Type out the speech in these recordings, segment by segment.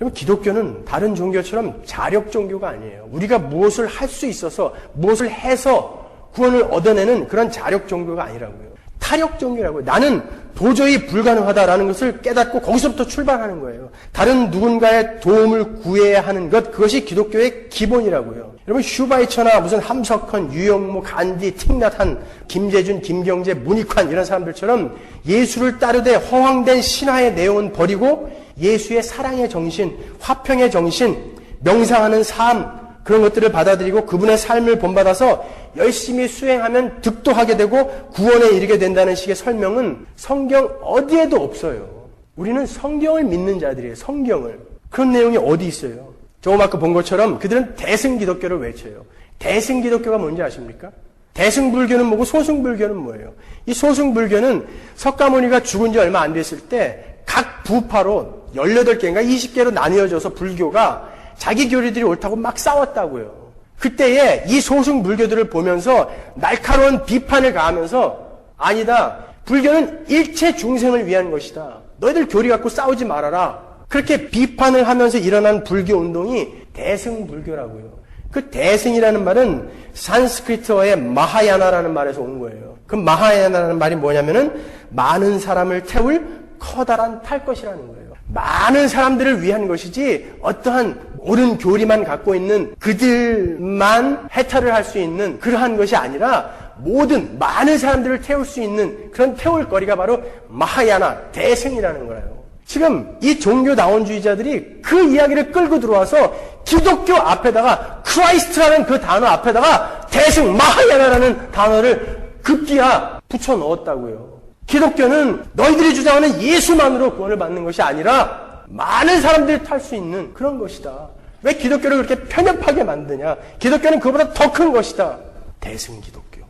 여러분 기독교는 다른 종교처럼 자력 종교가 아니에요. 우리가 무엇을 할 수 있어서 무엇을 해서 구원을 얻어내는 그런 자력 종교가 아니라고요. 타력 종교라고요. 나는 도저히 불가능하다라는 것을 깨닫고 거기서부터 출발하는 거예요. 다른 누군가의 도움을 구해야 하는 것 그것이 기독교의 기본이라고요. 여러분 슈바이처나 무슨 함석헌, 유영모, 간디, 틱낫한, 김재준, 김경재, 문익환 이런 사람들처럼 예수를 따르되 허황된 신화의 내용은 버리고 예수의 사랑의 정신, 화평의 정신, 명상하는 삶 그런 것들을 받아들이고 그분의 삶을 본받아서 열심히 수행하면 득도하게 되고 구원에 이르게 된다는 식의 설명은 성경 어디에도 없어요. 우리는 성경을 믿는 자들이에요. 성경을. 그런 내용이 어디 있어요? 조금 본 것처럼 그들은 대승 기독교를 외쳐요. 대승 기독교가 뭔지 아십니까? 대승불교는 뭐고 소승불교는 뭐예요? 이 소승불교는 석가모니가 죽은 지 얼마 안 됐을 때 각 부파로 18개인가 20개로 나뉘어져서 불교가 자기 교리들이 옳다고 막 싸웠다고요. 그때에 이 소승 불교들을 보면서 날카로운 비판을 가하면서 아니다. 불교는 일체 중생을 위한 것이다. 너희들 교리 갖고 싸우지 말아라. 그렇게 비판을 하면서 일어난 불교 운동이 대승 불교라고요. 그 대승이라는 말은 산스크리트어의 마하야나라는 말에서 온 거예요. 그 마하야나라는 말이 뭐냐면은 많은 사람을 태울 커다란 탈 것이라는 거예요. 많은 사람들을 위한 것이지 어떠한 옳은 교리만 갖고 있는 그들만 해탈을 할 수 있는 그러한 것이 아니라 모든 많은 사람들을 태울 수 있는 그런 태울 거리가 바로 마하야나 대승이라는 거예요. 지금 이 종교 나온주의자들이 그 이야기를 끌고 들어와서 기독교 앞에다가 크라이스트라는 그 단어 앞에다가 대승 마하야나라는 단어를 급기야 붙여 넣었다고요. 기독교는 너희들이 주장하는 예수만으로 구원을 받는 것이 아니라 많은 사람들이 탈 수 있는 그런 것이다. 왜 기독교를 그렇게 편협하게 만드냐? 기독교는 그보다 더 큰 것이다. 대승 기독교.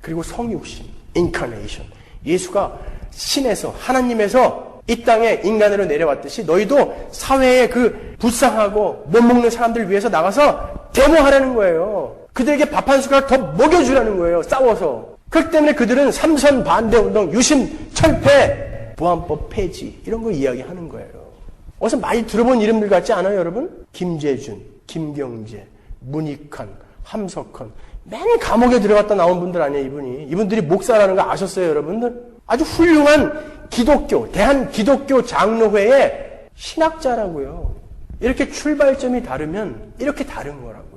그리고 성육신, 인카네이션. 예수가 신에서 하나님에서 이 땅에 인간으로 내려왔듯이 너희도 사회의 그 불쌍하고 못 먹는 사람들 위해서 나가서 데모하라는 거예요. 그들에게 밥 한 숟가락 더 먹여주라는 거예요. 싸워서. 그렇기 때문에 그들은 삼선 반대 운동, 유신 철폐, 보안법 폐지 이런 거 이야기하는 거예요. 어서 많이 들어본 이름들 같지 않아요, 여러분? 김재준, 김경재, 문익환, 함석헌. 맨 감옥에 들어갔다 나온 분들 아니에요, 이분이. 이분들이 목사라는 거 아셨어요, 여러분들? 아주 훌륭한 기독교, 대한 기독교 장로회의 신학자라고요. 이렇게 출발점이 다르면 이렇게 다른 거라고.